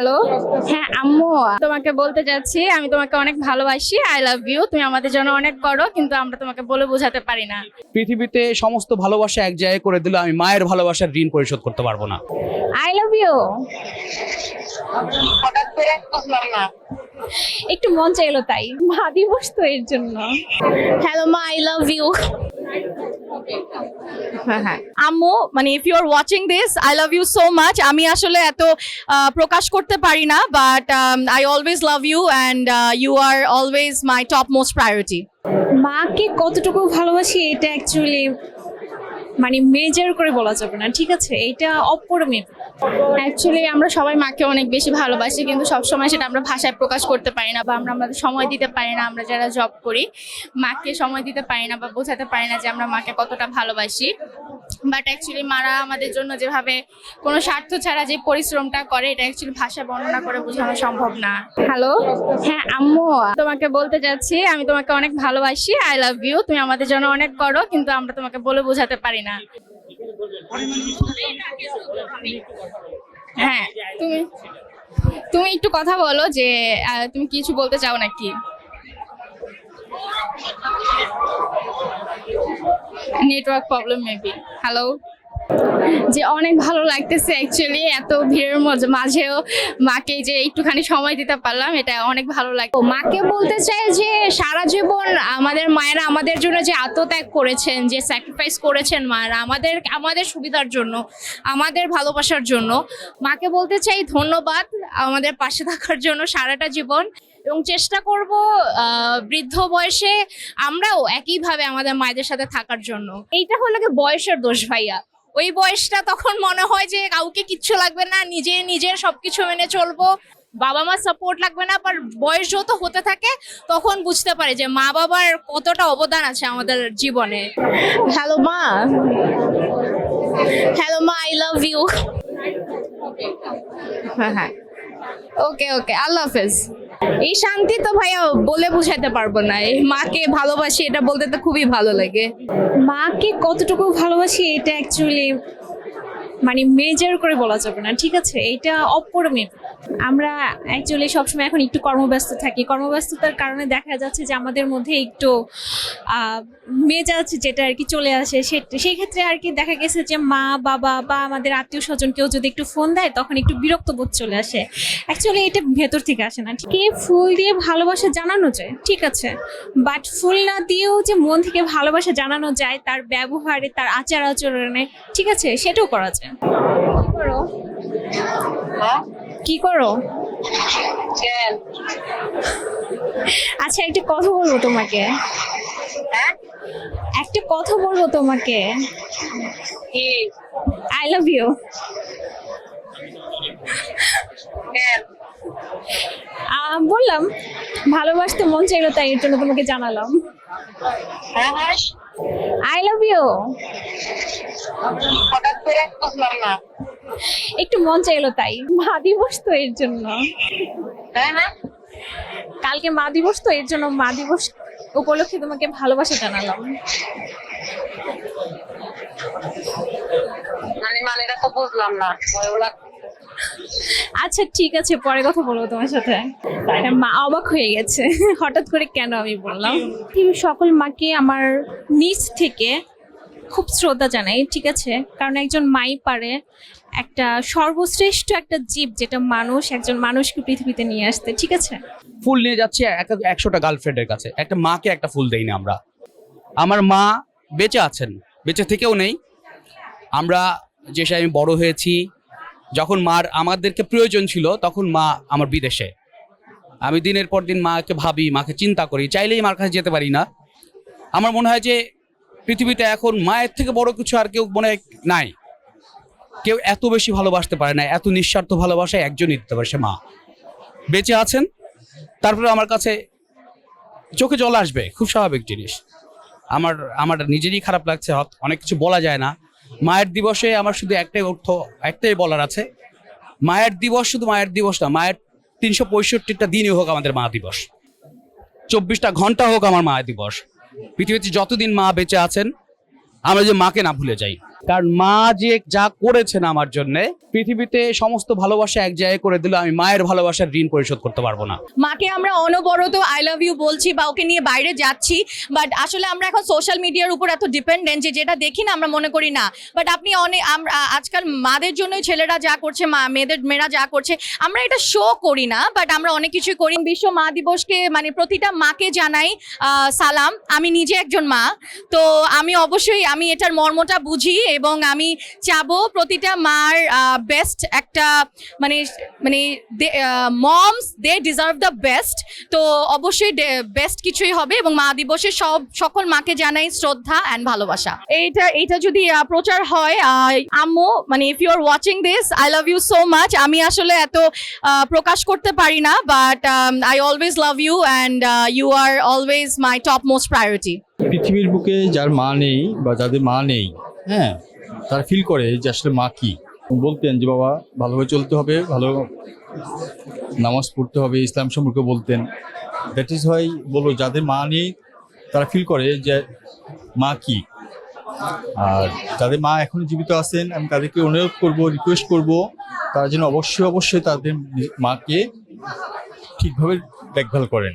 Hello হ্যাঁ আম্মু। তোমাকে বলতে যাচ্ছি আমি তোমাকে অনেক ভালোবাসি আই লাভ ইউ তুমি আমাদের জন্য অনেক করো কিন্তু আমরা তোমাকে বলে বোঝাতে পারি না। পৃথিবীতে সমস্ত ভালোবাসা এক জায়গায় করে দিলে আমি মায়ের ভালোবাসার ঋণ পরিশোধ করতে পারব না। আই লাভ ইউ হঠাৎ করে না একটু মন চাইলো তাই। মা দিবস তো এর জন্য। হ্যালো মা আই লাভ ইউ আম্মু মানে if you are watching this I love you so much আমি আসলে এত প্রকাশ করতে পারি না but I always love you and you are always my top most priority মাকে কতটুকু ভালোবাসি এটা অ্যাকচুয়ালি মানে মেজার করে বলা যাবে না, ঠিক আছে? এটা অপরিমিত অ্যাকচুয়ালি আমরা সবাই মাকে অনেক বেশি ভালোবাসি, কিন্তু সবসময় সেটা আমরা ভাষায় প্রকাশ করতে পারি না বা আমরা আমাদের সময় দিতে পারি না, আমরা যারা জব করি, মাকে সময় দিতে পারি না বা বোঝাতে পারি না যে আমরা মাকে কতটা ভালোবাসি। বাট অ্যাকচুয়ালি মারা আমাদের জন্য যেভাবে কোনো স্বার্থ ছাড়া যে পরিশ্রমটা করে এটা অ্যাকচুয়ালি ভাষা বর্ণনা করে বোঝানো সম্ভব না। হ্যালো হ্যাঁ আম্মু তোমাকে বলতে যাচ্ছি আমি তোমাকে অনেক ভালোবাসি আই লাভ ইউ তুমি আমাদের জন্য অনেক করো কিন্তু আমরা তোমাকে বলে বোঝাতে পারি না। হ্যাঁ তুমি তুমি একটু কথা বলো যে তুমি কিছু বলতে চাও নাকি? নেটওয়ার্ক প্রবলেম মেবি হ্যালো যে অনেক ভালো লাগতেছে অ্যাকচুয়ালি এত ভিড়ের মাঝেও মাকে যে একটুখানি সময় দিতে পারলাম, এটা অনেক ভালো লাগে মাকে বলতে চাই যে সারা জীবন আমাদের মায়েরা আমাদের জন্য যে আত্মত্যাগ করেছেন, যে স্যাক্রিফাইস করেছেন মায়েরা আমাদের আমাদের সুবিধার জন্য, আমাদের ভালোবাসার জন্য, মাকে বলতে চাই ধন্যবাদ আমাদের পাশে থাকার জন্য সারাটা জীবন। এবং চেষ্টা করব বৃদ্ধ বয়সে আমরাও একইভাবে আমাদের মায়েদের সাথে থাকার জন্য। এইটা হলো বয়সের দোষ ভাইয়া। ওই বয়সটা তখন মনে হয় যে কাউকে কিচ্ছু লাগবে না নিজে নিজের সবকিছু মেনে চলবো। বাবা মার সাপোর্ট লাগবে না বাট বয়স যত হতে থাকে তখন বুঝতে পারে যে মা বাবার কতটা অবদান আছে আমাদের জীবনে। হ্যালো মা। হ্যালো মা আই লাভ ইউ হ্যাঁ হ্যাঁ। ওকে ওকে আল্লাহ হাফেজ। এই শান্তি তো ভাইয়া বলে বুঝাইতে পারব না। মাকে ভালোবাসি, এটা বলতে তো খুবই ভালো লাগে। মাকে কতটুকু ভালোবাসি, এটা অ্যাকচুয়ালি মানে মেজার করে বলা যাবে না, ঠিক আছে? এটা অপরিমিত আমরা অ্যাকচুয়ালি সবসময় এখন একটু কর্মব্যস্ত থাকি। কর্মব্যস্ততার কারণে দেখা যাচ্ছে যে আমাদের মধ্যে একটু মেজাজ যেটা আর কি চলে আসে সেই ক্ষেত্রে আর কি দেখা গেছে যে মা, বাবা বা আমাদের আত্মীয় স্বজন কেউ যদি একটু ফোন দেয়, তখন একটু বিরক্ত বোধ চলে আসে। অ্যাকচুয়ালি এটা ভেতর থেকে আসে না কে ফুল দিয়ে ভালোবাসা জানানো যায়, ঠিক আছে? বাট ফুল না দিয়েও যে মন থেকে ভালোবাসা জানানো যায়, তার ব্যবহারে, তার আচার আচরণে ঠিক আছে? সেটাও করা যায়। করো হ্যাঁ কি করো? কেন? আচ্ছা একটা কথা বলব তোমাকে। হ্যাঁ? একটা কথা বলব তোমাকে। কি? আই লাভ ইউ কেন? বললাম ভালোবাসতে মন চাইলো তাই এর জন্য তোমাকে জানালাম। আই লাভ ইউ হঠাৎ করে বুঝলাম না একটু মন চাইলো তাই। মা দিবস তো এর জন্য। হ্যাঁ হ্যাঁ। কালকে মা দিবস তো এর জন্য মা দিবস উপলক্ষে তোমাকে ভালোবাসা জানালাম। মানে মানেটা তো বুঝলাম না। আচ্ছা ঠিক আছে পরে কথা বলব তোমার সাথে। মা অবাক হয়ে গেছে। হঠাৎ করে কেন আমি বললাম? সকল মাকে আমার নিজ থেকে খুব শ্রদ্ধা জানাই, ঠিক আছে? কারণ একজন মাই পারে, একটা সর্বশ্রেষ্ঠ একটা জীব যেটা মানুষ, একজন মানুষকে পৃথিবীতে নিয়ে আসতে, ঠিক আছে? ফুল নিয়ে যাচ্ছে এক- একশোটা গার্লফ্রেন্ডের কাছে। একটা মাকে একটা ফুল দেই আমরা। আমার মা বেঁচে আছেন, বেঁচে থেকেও নেই। আমরা যে আমি বড় হয়েছি, যখন মার আমাদেরকে প্রয়োজন ছিল, তখন মা আমার বিদেশে। আমি দিনের পর দিন মাকে ভাবি, মাকে চিন্তা করি, চাইলেই মার কাছে যেতে পারি না। আমার মনে হয় যে পৃথিবীতে এখন মায়ের থেকে বড় কিছু আর কেউ মনে নাই। কেউ এত বেশি ভালোবাসতে পারে না, এত নিঃস্বার্থ ভালোবাসায় একজনই দিতে পারে, সে মা। বেঁচে আছেন, তারপরে আমার কাছে চোখে জল আসবে, খুব স্বাভাবিক জিনিস। আমার আমার নিজেরই খারাপ লাগছে অনেক কিছু বলা যায় না। মায়ের দিবসে আমার শুধু একটাই অর্থ, একটাই বলার আছে। মায়ের দিবস শুধু মায়ের দিবস না, মায়ের তিনশো পঁয়ষট্টিটা দিনই হোক আমাদের মা দিবস। চব্বিশটা ঘণ্টা হোক আমার মা দিবস। পৃথিবীতে যতদিন মা বেঁচে আছেন আমরা যে মাকে না ভুলে যাই। কারণ মা যে যা করেছেন আমার জন্য, পৃথিবীতে সমস্ত ভালোবাসা এক জায়গায় করে দিলে আমি মায়ের ভালোবাসার ঋণ পরিশোধ করতে পারব না। মাকে আমরা অনবরত আই লাভ ইউ বলছি বা ওকে নিয়ে বাইরে যাচ্ছি বাট আসলে আমরা এখন সোশ্যাল মিডিয়ার উপর এত ডিপেন্ডেন্ট যে যেটা দেখি না আমরা মনে করি না। বাট আপনি অনেক আমরা আজকাল মাদের জন্যই ছেলেরা যা করছে, মা, মেয়েদের, মেয়েরা যা করছে, আমরা এটা শো করি না বাট আমরা অনেক কিছুই করি। বিশ্ব মা দিবসকে মানে প্রতিটা মাকে জানাই সালাম। আমি নিজে একজন মা, তো আমি অবশ্যই আমি এটার মর্মটা বুঝি এবং আমি চাবো প্রতিটা মার বেস্ট একটা মানে মানে moms they deserve the best তো অবশ্যই বেস্ট কিছুই হবে এবং মা দিবসে সব, সকল মাকে জানাই শ্রদ্ধা অ্যান্ড ভালোবাসা। এইটা এইটা যদি প্রচার হয় আম্মু মানে if you are watching this I love you so much আমি আসলে এত প্রকাশ করতে পারি না but I always love you and you are always my top most priority পৃথিবীর বুকে যার মা নেই বা যাদের মা নেই হ্যাঁ তারা ফিল করে যে আসলে মা কি? বলতেন যে, বাবা ভালোভাবে চলতে হবে, ভালো নামাজ পড়তে হবে, ইসলাম সম্পর্কে বলতেন। দ্যাট ইজ হয় বলব, যাদের মা নেই, তারা ফিল করে যে মা কি? আর যাদের মা এখন জীবিত আছেন, আমি তাদেরকে অনুরোধ করব রিকোয়েস্ট করব, তারা যেন অবশ্যই অবশ্যই তাদের মাকে ঠিকভাবে দেখভাল করেন।